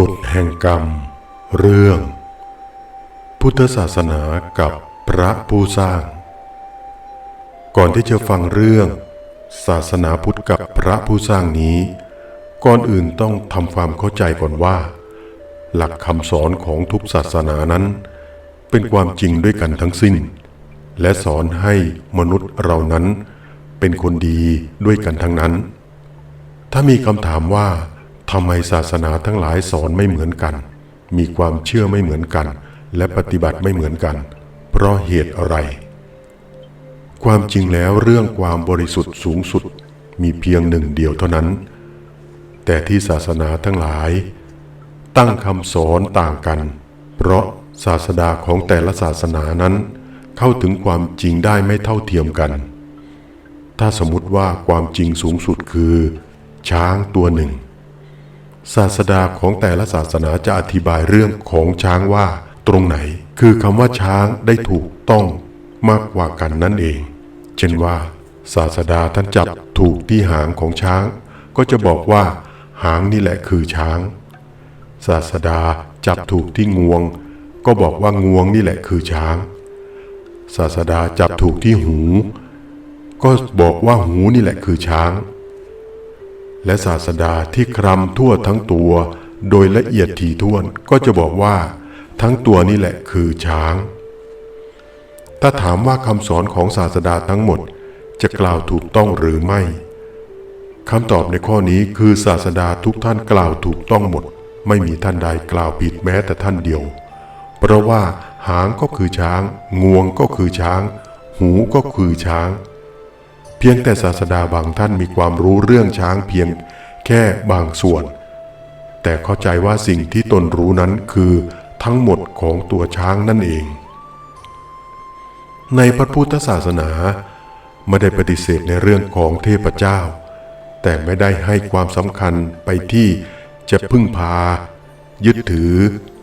กฎแห่งกรรม เรื่อง พุทธศาสนากับพระผู้สร้าง ก่อนที่จะฟังเรื่อง ศาสนาพุทธกับพระผู้สร้างนี้ ก่อนอื่นต้องทำความเข้าใจก่อนว่า หลักคำสอนของทุกศาสนานั้น เป็นความจริงด้วยกันทั้งสิ้น และสอนให้มนุษย์เรานั้นเป็นคนดีด้วยกันทั้งนั้น ถ้ามีคำถามว่า ทำไมศาสนาทั้งหลายสอนไม่เหมือนกัน มีความเชื่อไม่เหมือนกัน และปฏิบัติไม่เหมือนกัน เพราะเหตุอะไร ความจริงแล้วเรื่องความบริสุทธิ์สูงสุดมีเพียงหนึ่งเดียวเท่านั้น แต่ที่ศาสนาทั้งหลาย ตั้งคำสอนต่างกัน เพราะศาสดาของแต่ละศาสนานั้น เข้าถึงความจริงได้ไม่เท่าเทียมกัน ถ้าสมมติว่าความจริงสูงสุดคือ ช้างตัวหนึ่ง ศาสดาของแต่ละศาสนาจะอธิบายเรื่องของช้างว่า ตรงไหน คือคำว่าช้างได้ถูกต้องมากกว่ากันนั่นเอง เช่นว่า ศาสดาท่านจับถูกที่หางของช้าง ก็จะบอกว่า หางนี่แหละคือช้าง ศาสดาจับถูกที่งวง ก็บอกว่างวงนี่แหละคือช้าง ศาสดาจับถูกที่หู ก็บอกว่าหูนี่แหละคือช้าง และศาสดาที่คลำทั่วทั้งตัว โดยละเอียดถี่ถ้วนก็จะบอกว่า ทั้งตัวนี่แหละคือช้าง ถ้าถามว่าคำสอนของศาสดาทั้งหมดจะกล่าวถูกต้องหรือไม่คำตอบในข้อนี้คือศาสดาทุกท่านกล่าวถูกต้องหมด ไม่มีท่านใดกล่าวผิดแม้แต่ท่านเดียว เพราะว่าหางก็คือช้าง งวงก็คือช้าง หูก็คือช้าง เพียงแต่ศาสดาบางท่านมีความรู้เรื่องช้างเพียงแค่บางส่วน แต่เข้าใจว่าสิ่งที่ตนรู้นั้นคือทั้งหมดของตัวช้างนั่นเอง ในพระพุทธศาสนาไม่ได้ปฏิเสธในเรื่องของเทพเจ้า แต่ไม่ได้ให้ความสำคัญไปที่จะพึ่งพา ยึดถือ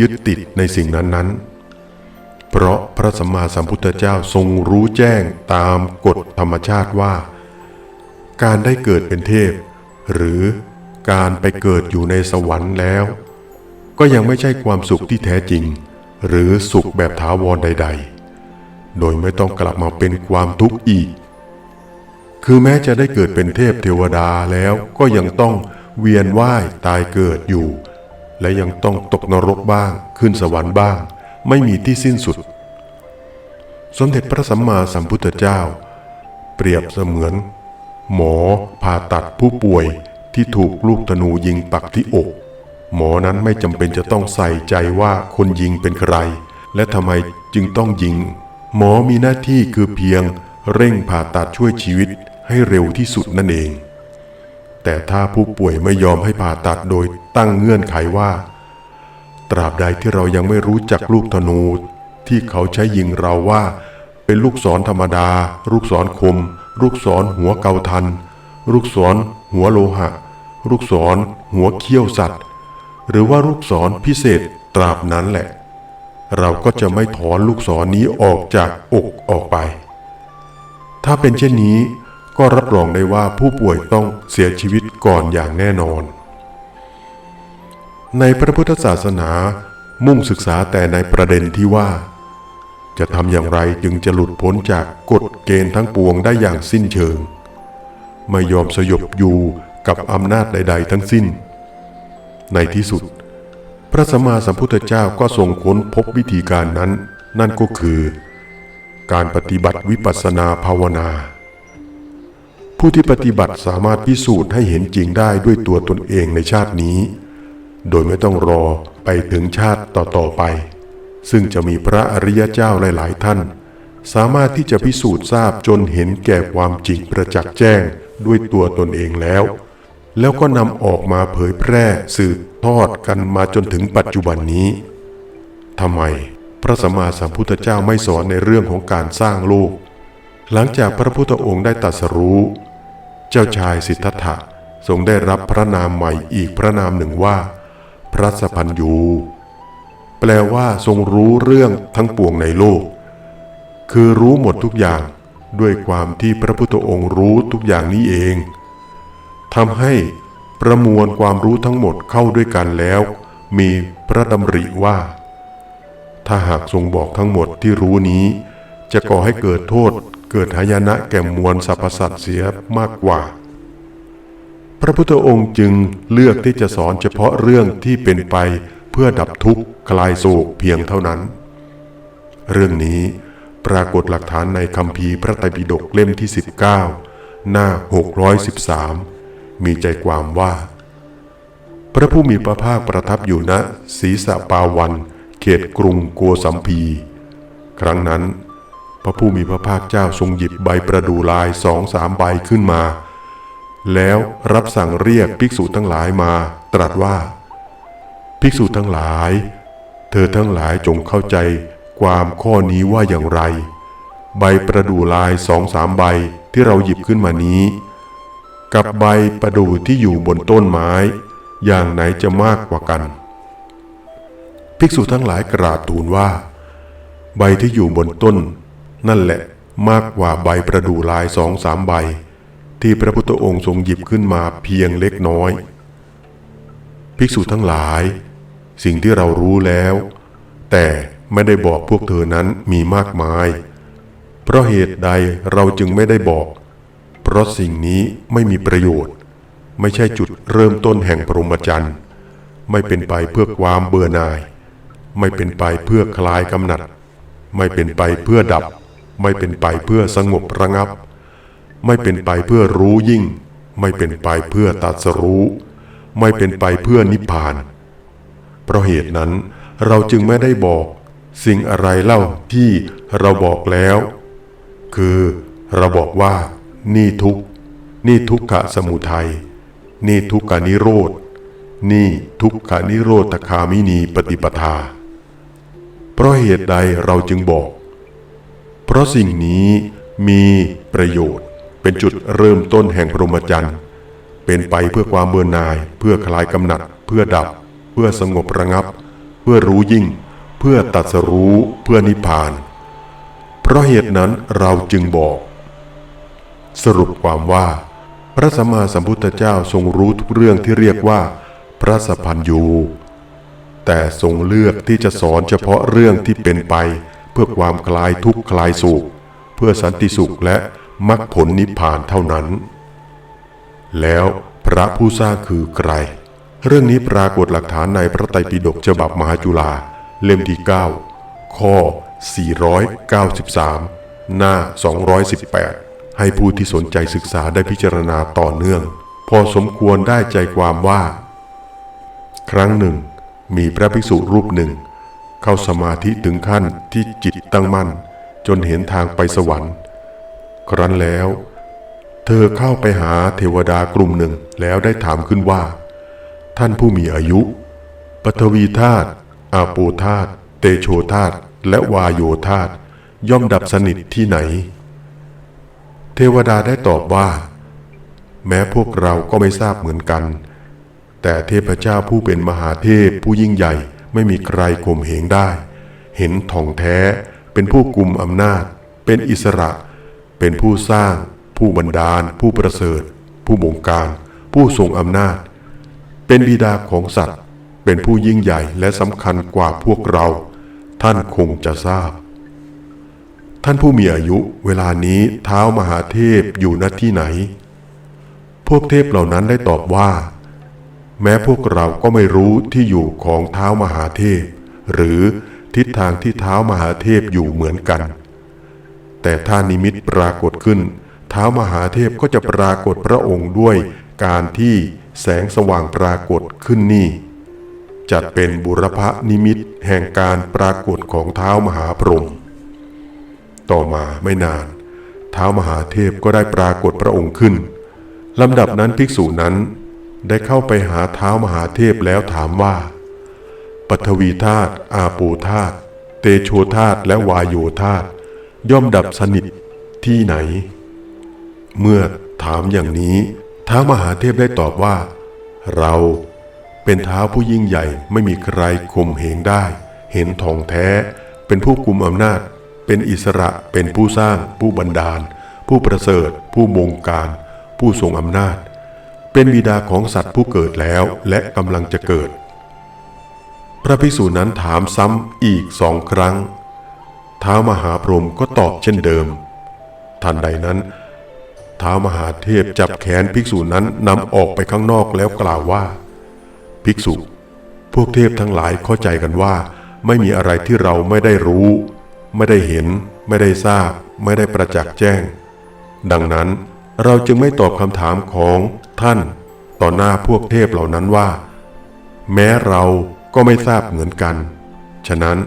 ยึดติดในสิ่งนั้นๆเพราะพระสัมมาสัมพุทธเจ้าทรงรู้แจ้งตามกฎธรรมชาติว่า การได้เกิดเป็นเทพ หรือการไปเกิดอยู่ในสวรรค์แล้ว ก็ยังไม่ใช่ความสุขที่แท้จริง หรือสุขแบบถาวรใด ๆ โดยไม่ต้องกลับมาเป็นความทุกข์อีก คือแม้จะได้เกิดเป็นเทพเทวดาแล้วก็ยังต้องเวียนว่ายตายเกิดอยู่ และยังต้องตกนรกบ้าง ขึ้นสวรรค์บ้าง ไม่มีที่สิ้นสุด สมเด็จพระสัมมาสัมพุทธเจ้า เปรียบเสมือน หมอผ่าตัดผู้ป่วยที่ถูกลูกธนูยิงปักที่อก หมอนั้นไม่จำเป็นจะต้องใส่ใจว่าคนยิงเป็นใคร และทำไมจึงต้องยิง หมอมีหน้าที่คือเพียงเร่งผ่าตัดช่วยชีวิตให้เร็วที่สุดนั่นเอง แต่ถ้าผู้ป่วยไม่ยอมให้ผ่าตัดโดยตั้งเงื่อนไขว่า ตราบใดที่เรายังไม่รู้จักลูกธนูที่เขาใช้ยิงเราว่า เป็นลูกศรธรรมดา ลูกศรคม ลูกศรหัวเกาทัน ลูกศรหัวโลหะ ลูกศรหัวเขี้ยวสัตว์ หรือว่าลูกศรพิเศษตราบนั้นแหละ เราก็จะไม่ถอนลูกศรนี้ออกจากอกออกไป ถ้าเป็นเช่นนี้ก็รับรองได้ว่าผู้ป่วยต้องเสียชีวิตก่อนอย่างแน่นอน ในพระพุทธศาสนามุ่งศึกษาแต่ในประเด็นที่ว่า จะทำอย่างไรจึงจะหลุดพ้นจากกฎเกณฑ์ทั้งปวงได้อย่างสิ้นเชิง ไม่ยอมสยบอยู่กับอำนาจใด ๆ ทั้งสิ้น ในที่สุด พระสัมมาสัมพุทธเจ้าก็ทรงค้นพบวิธีการนั้น นั่นก็คือ การปฏิบัติวิปัสสนาภาวนา ผู้ที่ปฏิบัติสามารถพิสูจน์ให้เห็นจริงได้ด้วยตัวตนเองในชาตินี้ โดยไม่ต้องรอไปถึงชาติต่อๆไป ซึ่งจะมีพระอริยเจ้าหลาย ๆ ท่าน สามารถที่จะพิสูจน์ทราบจนเห็นแก่ความจริงประจักษ์แจ้งด้วยตัวตนเองแล้ว แล้วก็นำออกมาเผยแพร่สืบทอดกันมาจนถึงปัจจุบันนี้ทำไมพระสัมมาสัมพุทธเจ้าไม่สอนในเรื่องของการสร้างโลก หลังจากพระพุทธองค์ได้ตรัสรู้ เจ้าชายสิทธัตถะทรงได้รับพระนามใหม่อีกพระนามหนึ่งว่า พระสพันยู แปลว่าทรงรู้เรื่องทั้งปวงในโลก คือรู้หมดทุกอย่างด้วยความที่พระพุทธองค์รู้ทุกอย่างนี้เองทำให้ประมวลความรู้ทั้งหมดเข้าด้วยกันแล้ว มีพระดำริว่า ถ้าหากทรงบอกทั้งหมดที่รู้นี้ จะก่อให้เกิดโทษเกิดหายนะแก่มวลสรรพสัตว์เสียมากกว่า พระพุทธองค์จึงเลือกที่จะสอนเฉพาะเรื่องที่เป็นไป เพื่อดับทุกข์คลายโศกเพียงเท่านั้น เรื่องนี้ปรากฏหลักฐานในคำพีพระไตรปิฎกเล่มที่ 19 หน้า 613 มีใจความว่า พระผู้มีพระภาคประทับอยู่ณศีสะปาวัน เขตกรุงโกสัมพี ครั้งนั้น พระผู้มีพระภาคเจ้าทรงหยิบใบประดูลายสองสามใบขึ้นมา แล้วรับสั่งเรียกภิกษุทั้งหลายมาตรัสว่า ภิกษุทั้งหลาย เธอทั้งหลายจงเข้าใจความข้อนี้ว่าอย่างไร ใบประดู่ลายสองสามใบที่เราหยิบขึ้นมานี้ กับใบประดู่ที่อยู่บนต้นไม้ อย่างไหนจะมากกว่ากัน ภิกษุทั้งหลายกราบทูลว่า ใบที่อยู่บนต้น นั่นแหละมากกว่าใบประดู่ลายสองสามใบ ที่พระพุทธองค์ทรงหยิบขึ้นมาเพียงเล็กน้อย ภิกษุทั้งหลาย สิ่งที่เรารู้แล้ว แต่ไม่ได้บอกพวกเธอนั้นมีมากมาย เพราะเหตุใดเราจึงไม่ได้บอก เพราะสิ่งนี้ไม่มีประโยชน์ ไม่ใช่จุดเริ่มต้นแห่งพรหมจรรย์ไม่เป็นไปเพื่อความเบื่อหน่าย ไม่เป็นไปเพื่อคลายกำหนัด ไม่เป็นไปเพื่อดับ ไม่เป็นไปเพื่อสงบระงับ ไม่เป็นไปเพื่อรู้ยิ่ง ไม่เป็นไปเพื่อตัดสรู้ ไม่เป็นไปเพื่อนิพพาน เพราะเหตุนั้นเราจึงไม่ได้บอกสิ่งอะไรเล่าที่เราบอกแล้ว คือเราบอกว่านี่ทุกนี่ทุกขะสมุทัยนี่ทุกขานิโรธนี่ทุกขานิโรธคามินีปฏิปทา เพราะเหตุใดเราจึงบอก เพราะสิ่งนี้มีประโยชน์เป็นจุดเริ่มต้นแห่งพรหมจรรย์ เป็นไปเพื่อความเบื่อหน่ายเพื่อคลายกำหนัดเพื่อดับ เพื่อสงบระงับ เพื่อรู้ยิ่ง เพื่อตัดสรู้เพื่อนิพพาน เพราะเหตุนั้นเราจึงบอก สรุปความว่า พระสัมมาสัมพุทธเจ้าทรงรู้ทุกเรื่องที่เรียกว่า พระสัพพัญญูแต่ทรงเลือกที่จะสอนเฉพาะเรื่องที่เป็นไป เพื่อความคลายทุกข์คลายสุข เพื่อสันติสุขและมรรคผลนิพพานเท่านั้น แล้วพระผู้สร้างคือใคร เรื่องนี้ปรากฏหลักฐานในพระไตรปิฎกฉบับมหาจุฬาเล่มที่ 9 ข้อ 493 หน้า 218 ให้ผู้ที่สนใจศึกษาได้พิจารณาต่อเนื่อง พอสมควรได้ใจความว่า ครั้งหนึ่ง มีพระภิกษุรูปหนึ่ง เข้าสมาธิถึงขั้นที่จิตตั้งมั่น จนเห็นทางไปสวรรค์ ครั้นแล้ว เธอเข้าไปหาเทวดากลุ่มหนึ่งแล้วได้ถามขึ้นว่า ท่านผู้มีอายุ ปฐวีธาตุอาโปธาตุเตโชธาตุและวาโยธาตุย่อมดับสนิทที่ไหน เทวดาได้ตอบว่า แม้พวกเราก็ไม่ทราบเหมือนกัน แต่เทพเจ้าผู้เป็นมหาเทพผู้ยิ่งใหญ่ไม่มีใครข่มเหงได้ เห็นท่องแท้เป็นผู้กุมอำนาจ เป็นอิสระ เป็นผู้สร้าง ผู้บันดาล ผู้ประเสริฐ ผู้บงการ ผู้ทรงอำนาจ เป็นบิดาของสัตว์ เป็นผู้ยิ่งใหญ่และสำคัญกว่าพวกเรา ท่านคงจะทราบ ท่านผู้มีอายุเวลานี้เท้ามหาเทพอยู่ณที่ไหน พวกเทพเหล่านั้นได้ตอบว่า แม้พวกเราก็ไม่รู้ที่อยู่ของเท้ามหาเทพ หรือทิศทางที่เท้ามหาเทพอยู่เหมือนกัน แต่ถ้านิมิตปรากฏขึ้น เท้ามหาเทพก็จะปรากฏพระองค์ด้วยการที่ แสงสว่างปรากฏขึ้นนี่ จัดเป็นบุรพนิมิตแห่งการปรากฏของเท้ามหาพรหมต่อมาไม่นาน เท้ามหาเทพก็ได้ปรากฏพระองค์ขึ้นลำดับนั้นภิกษุนั้นได้เข้าไปหาเท้ามหาเทพแล้วถามว่าปฐวีธาตุอาโปธาตุเตโชธาตุและวายโยธาตุย่อมดับสนิทที่ไหน เมื่อถามอย่างนี้ ท้ามหาเทพได้ตอบว่า เราเป็นเท้าผู้ยิ่งใหญ่ไม่มีใครข่มเหงได้ เห็นทองแท้ เป็นผู้กุมอำนาจ เป็นอิสระเป็นผู้สร้าง ผู้บันดาล ผู้ประเสริฐ ผู้บงการ ผู้ทรงอำนาจ เป็นบิดาของสัตว์ผู้เกิดแล้วและกำลังจะเกิด พระภิกษุนั้นถามซ้ำอีกสองครั้งท้ามหาพรหมก็ตอบเช่นเดิม ทันใดนั้น ท้าวมหาเทพจับแขนภิกษุนั้นนำออกไปข้างนอกแล้วกล่าวว่า ภิกษุ พวกเทพทั้งหลายเข้าใจกันว่า ไม่มีอะไรที่เราไม่ได้รู้ ไม่ได้เห็น ไม่ได้ทราบ ไม่ได้ประจักษ์แจ้ง ดังนั้นเราจึงไม่ตอบคำถามของท่าน ต่อหน้าพวกเทพเหล่านั้นว่า แม้เราก็ไม่ทราบเหมือนกัน ฉะนั้น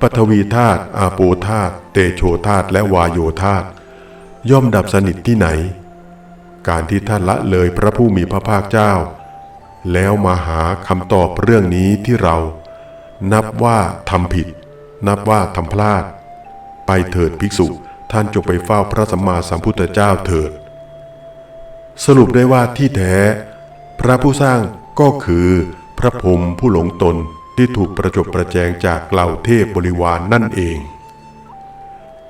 ปฐวีธาตุอาโปธาตุเตโชธาตุและวายโยธาตุ ย่อมดับสนิทที่ไหน การที่ท่านละเลยพระผู้มีพระภาคเจ้า แล้วมาหาคำตอบเรื่องนี้ที่เรา นับว่าทำผิด นับว่าทำพลาด ไปเถิดภิกษุท่านจงไปเฝ้าพระสัมมาสัมพุทธเจ้าเถิด สรุปได้ว่าที่แท้ พระผู้สร้างก็คือพระพรหมผู้หลงตนที่ถูกประจบประแจงจากเหล่าเทพบริวารนนั่นเอง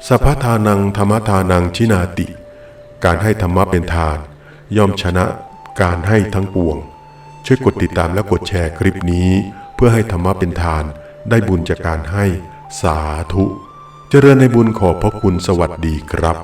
สัพพทานังธรรมทานังชินาติ การให้ธรรมะเป็นทาน ย่อมชนะการให้ทั้งปวง ช่วยกดติดตามและกดแชร์คลิปนี้ เพื่อให้ธรรมะเป็นทานได้บุญจากการให้สาธุ เจริญในบุญขอบพระคุณสวัสดีครับ